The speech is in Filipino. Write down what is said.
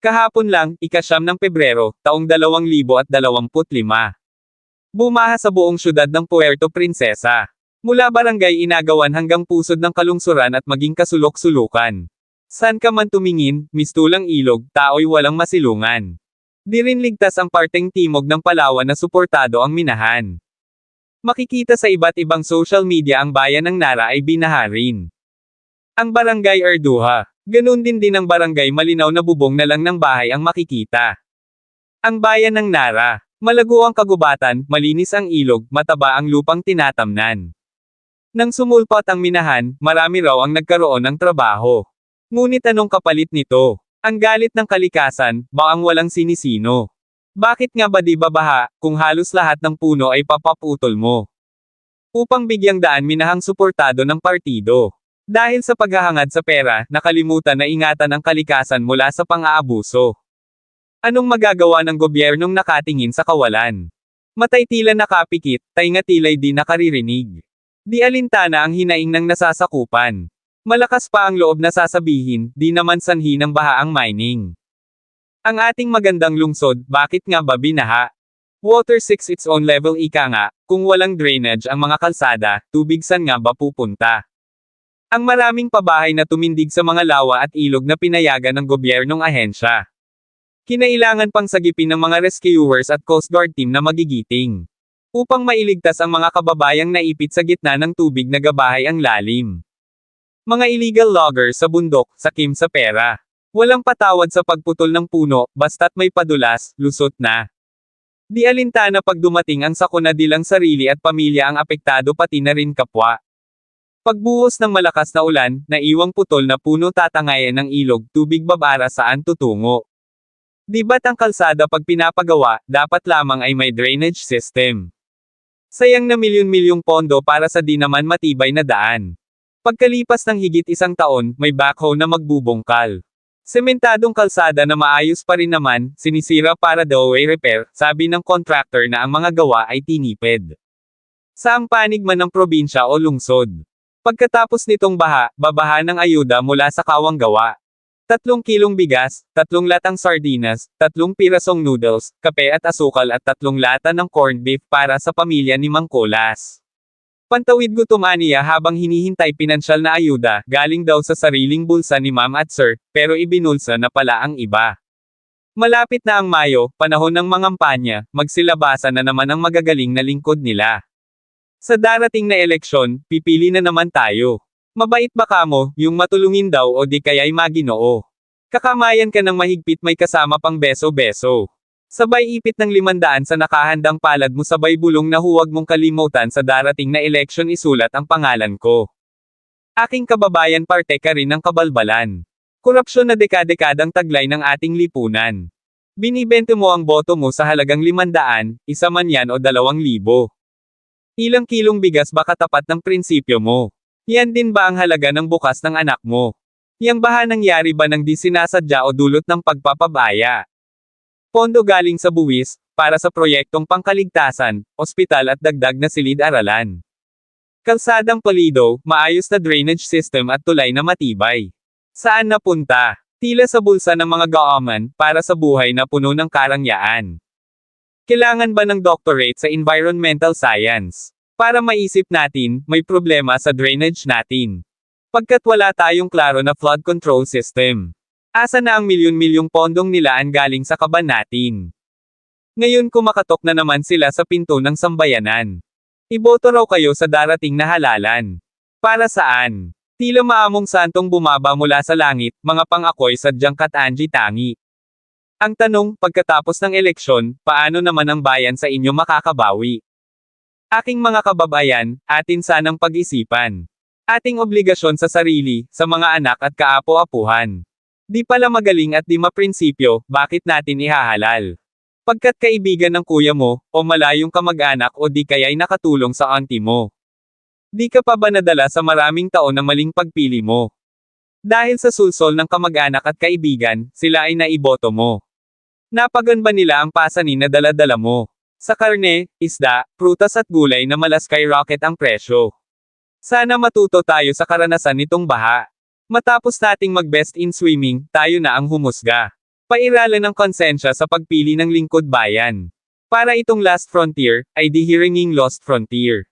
Kahapon lang, ikasyam ng Pebrero, taong 2025. Bumaha sa buong syudad ng Puerto Princesa. Mula barangay Inagawan hanggang pusod ng kalungsuran at maging kasulok-sulukan. San ka man tumingin, mistulang ilog, tao'y walang masilungan. Di rin ligtas ang parteng timog ng Palawan na suportado ang minahan. Makikita sa iba't ibang social media ang bayan ng Nara ay binaharin. Ang barangay Erduha, ganun din din ang barangay malinaw na bubong na lang ng bahay ang makikita. Ang bayan ng Nara, malago ang kagubatan, malinis ang ilog, mataba ang lupang tinatamnan. Nang sumulpot ang minahan, marami raw ang nagkaroon ng trabaho. Ngunit anong kapalit nito? Ang galit ng kalikasan, ba ang walang sinisino? Bakit nga ba di babaha, kung halos lahat ng puno ay papaputol mo? Upang bigyang daan minahang suportado ng partido. Dahil sa paghahangad sa pera, nakalimutan na ingatan ang kalikasan mula sa pang-aabuso. Anong magagawa ng gobyernong nakatingin sa kawalan? Matay tila nakapikit, tainga tila'y di nakaririnig. Di alintana ang hinaing ng nasasakupan. Malakas pa ang loob na sasabihin, di naman sanhi ng baha ang mining. Ang ating magandang lungsod, bakit nga ba binaha? Water 6 its own level ika nga, kung walang drainage ang mga kalsada, tubig san nga ba pupunta? Ang maraming pabahay na tumindig sa mga lawa at ilog na pinayagan ng gobyernong ahensya. Kinailangan pang sagipin ng mga rescuers at Coast Guard team na magigiting. Upang mailigtas ang mga kababayang naipit sa gitna ng tubig na gabahay ang lalim. Mga illegal loggers sa bundok, sakim sa pera. Walang patawad sa pagputol ng puno, basta't may padulas, lusot na. Di alintana pag dumating ang sakuna di lang sarili at pamilya ang apektado pati na rin kapwa. Pagbuhos ng malakas na ulan, naiwang putol na puno tatangayan ng ilog, tubig babara saan tutungo. Di ba't ang kalsada pag pinapagawa, dapat lamang ay may drainage system? Sayang na milyon-milyong pondo para sa di naman matibay na daan. Pagkalipas ng higit isang taon, may backhoe na magbubungkal. Sementadong kalsada na maayos pa rin naman, sinisira para daw ay repair, sabi ng contractor na ang mga gawa ay tinipid. Saang panig man ng probinsya o lungsod. Pagkatapos nitong baha, babaha ng ayuda mula sa kawang gawa. Tatlong kilong bigas, tatlong latang sardinas, tatlong pirasong noodles, kape at asukal at tatlong lata ng corned beef para sa pamilya ni Mang Colas. Pantawid gutom aniya habang hinihintay pinansyal na ayuda, galing daw sa sariling bulsa ni ma'am at sir, pero ibinulsa na pala ang iba. Malapit na ang Mayo, panahon ng mangampanya, magsilabasa na naman ang magagaling na lingkod nila. Sa darating na eleksyon, pipili na naman tayo. Mabait ba kamo, yung matulungin daw o di kaya'y maginoo? Kakamayan ka ng mahigpit may kasama pang beso-beso. Sabay ipit ng limandaan sa nakahandang palad mo sabay bulong na huwag mong kalimutan sa darating na eleksyon isulat ang pangalan ko. Aking kababayan parte ka rin ng kabalbalan. Korupsyon na dekadekadang taglay ng ating lipunan. Binibente mo ang boto mo sa halagang limandaan, isa man yan o dalawang libo. Ilang kilong bigas ba katapat ng prinsipyo mo? Yan din ba ang halaga ng bukas ng anak mo? Yang baha nangyari ba ng di sinasadya o dulot ng pagpapabaya? Pondo galing sa buwis, para sa proyektong pangkaligtasan, ospital at dagdag na silid-aralan. Kalsadang Polido, maayos na drainage system at tulay na matibay. Saan napunta? Tila sa bulsa ng mga gaaman, para sa buhay na puno ng karangyaan. Kailangan ba ng doctorate sa environmental science? Para maisip natin, may problema sa drainage natin. Pagkat wala tayong klaro na flood control system. Asa na ang milyon-milyong pondong nilaan galing sa kaban natin? Ngayon kumakatok na naman sila sa pinto ng sambayanan. Iboto raw kayo sa darating na halalan. Para saan? Tila maamong santong bumaba mula sa langit, mga pangakoy sadyang katanji tangi. Ang tanong, pagkatapos ng eleksyon, paano naman ang bayan sa inyo makakabawi? Aking mga kababayan, atin sanang pag-isipan. Ating obligasyon sa sarili, sa mga anak at kaapo-apuhan. Di pala magaling at di maprinsipyo, bakit natin ihahalal? Pagkat kaibigan ng kuya mo, o malayong kamag-anak o di kaya'y nakatulong sa auntie mo. Di ka pa ba nadala sa maraming taon na maling pagpili mo? Dahil sa sulsol ng kamag-anak at kaibigan, sila ay naiboto mo. Napagan nila ang pasanin na dala-dala mo? Sa karne, isda, prutas at gulay na malas skyrocket ang presyo. Sana matuto tayo sa karanasan nitong baha. Matapos nating mag-best in swimming, tayo na ang humusga. Pairalan ng konsensya sa pagpili ng lingkod bayan. Para itong last frontier, ay di hiringing lost frontier.